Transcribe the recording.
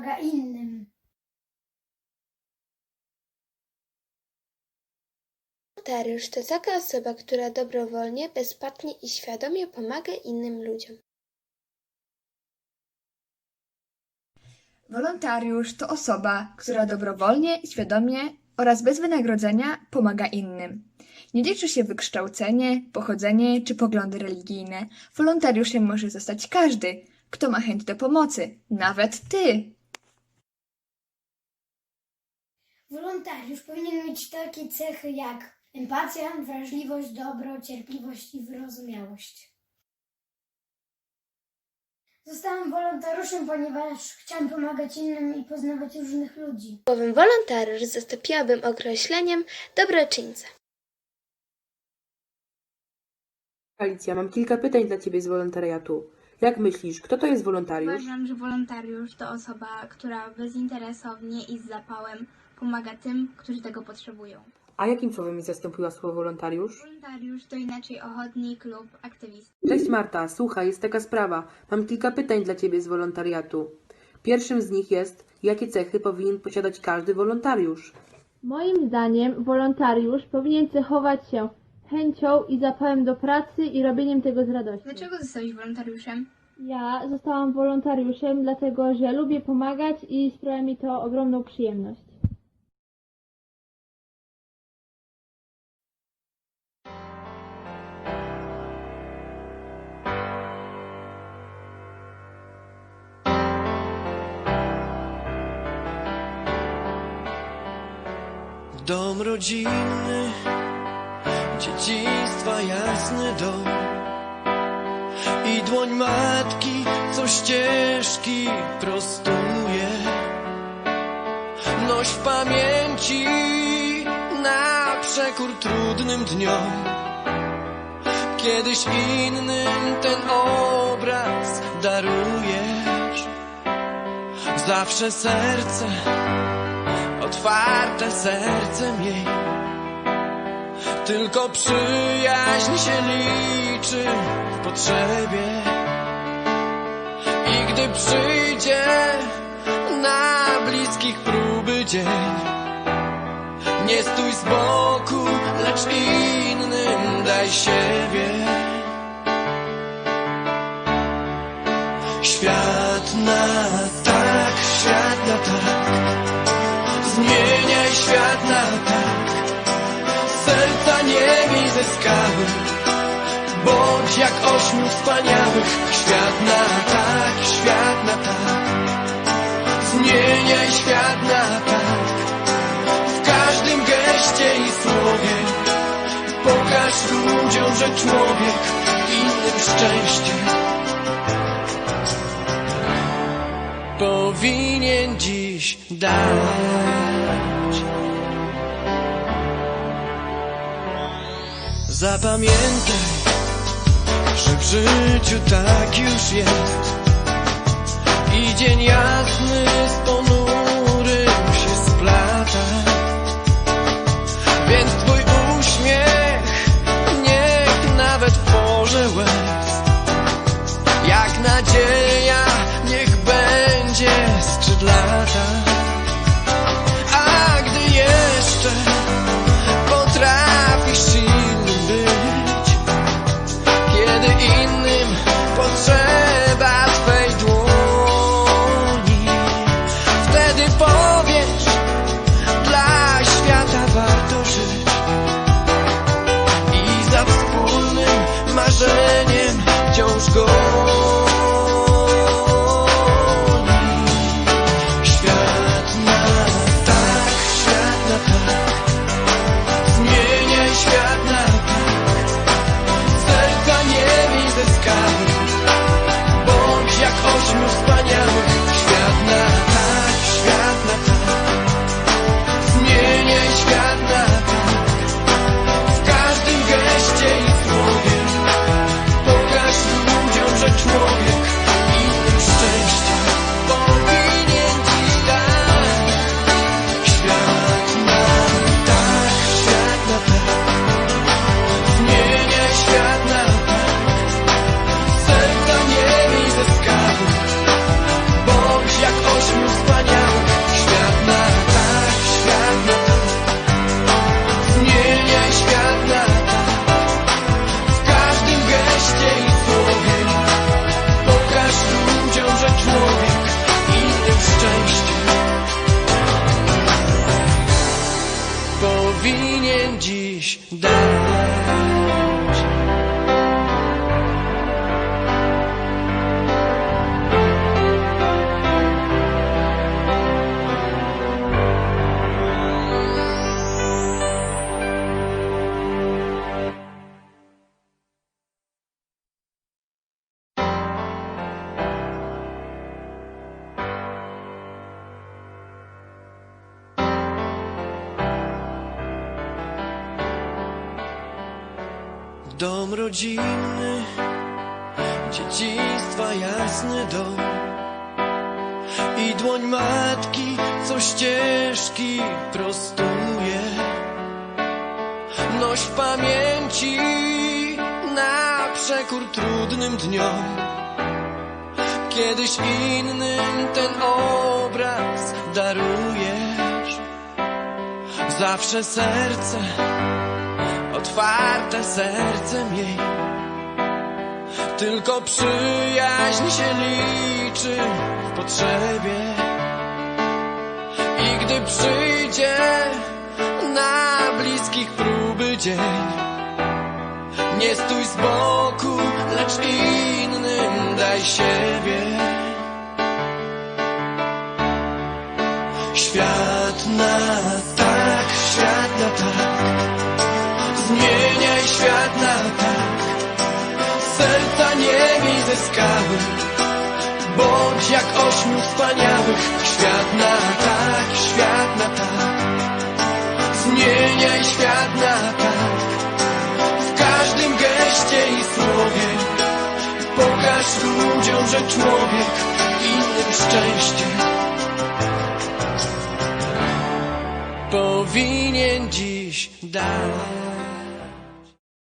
pomaga innym. Wolontariusz to taka osoba, która dobrowolnie, bezpłatnie i świadomie pomaga innym ludziom. Wolontariusz to osoba, która dobrowolnie, świadomie oraz bez wynagrodzenia pomaga innym. Nie liczy się wykształcenie, pochodzenie czy poglądy religijne. Wolontariuszem może zostać każdy, kto ma chęć do pomocy, nawet ty. Wolontariusz powinien mieć takie cechy jak empatia, wrażliwość, dobro, cierpliwość i wyrozumiałość. Zostałem wolontariuszem, ponieważ chciałem pomagać innym i poznawać różnych ludzi. Słowem wolontariusz zastąpiłabym określeniem dobroczyńca. Alicja, mam kilka pytań dla Ciebie z wolontariatu. Jak myślisz, kto to jest wolontariusz? Uważam, że wolontariusz to osoba, która bezinteresownie i z zapałem pomaga tym, którzy tego potrzebują. A jakim słowem mi zastąpiła słowo wolontariusz? Wolontariusz to inaczej ochotnik lub aktywista. Cześć Marta, słuchaj, jest taka sprawa. Mam kilka pytań dla Ciebie z wolontariatu. Pierwszym z nich jest, jakie cechy powinien posiadać każdy wolontariusz? Moim zdaniem wolontariusz powinien cechować się chęcią i zapałem do pracy i robieniem tego z radością. Dlaczego zostałeś wolontariuszem? Ja zostałam wolontariuszem, dlatego że lubię pomagać i sprawia mi to ogromną przyjemność. Dom rodzinny, dzieciństwa jasny dom i dłoń matki, co ścieżki prostuje. Noś w pamięci na przekór trudnym dniom. Kiedyś innym ten obraz darujesz. Zawsze serce otwarte serce miej. Tylko przyjaźń się liczy w potrzebie. I gdy przyjdzie na bliskich próby dzień, nie stój z boku, lecz innym daj siebie. Świat na tak, świat na tak. Zmieniaj świat na tak. Serca nie miej ze skały. Bądź jak ośmiu wspaniałych. Świat na tak, świat na tak. Zmieniaj świat na tak. W każdym geście i słowie Pokaż ludziom, że człowiek Innym szczęście. Powinien dziś dać. Zapamiętaj, że w życiu tak już jest. I dzień jasny z ponurym powinien dziś dać. Dom rodzinny, dzieciństwa jasny dom i dłoń matki, co ścieżki prostuje. Noś w pamięci na przekór trudnym dniom. Kiedyś innym ten obraz darujesz. Zawsze serce otwarte serce miej. Tylko przyjaźń się liczy w potrzebie. I gdy przyjdzie na bliskich próby dzień, nie stój z boku, lecz innym daj siebie. Świat na tak, świat na tak. Zmieniaj świat na tak. Serca nie miej ze skały Bądź jak ośmiu wspaniałych. Świat na tak, świat na tak. Zmieniaj świat na tak. W każdym geście i słowie Pokaż ludziom, że człowiek Innym szczęście. Powinien dziś dać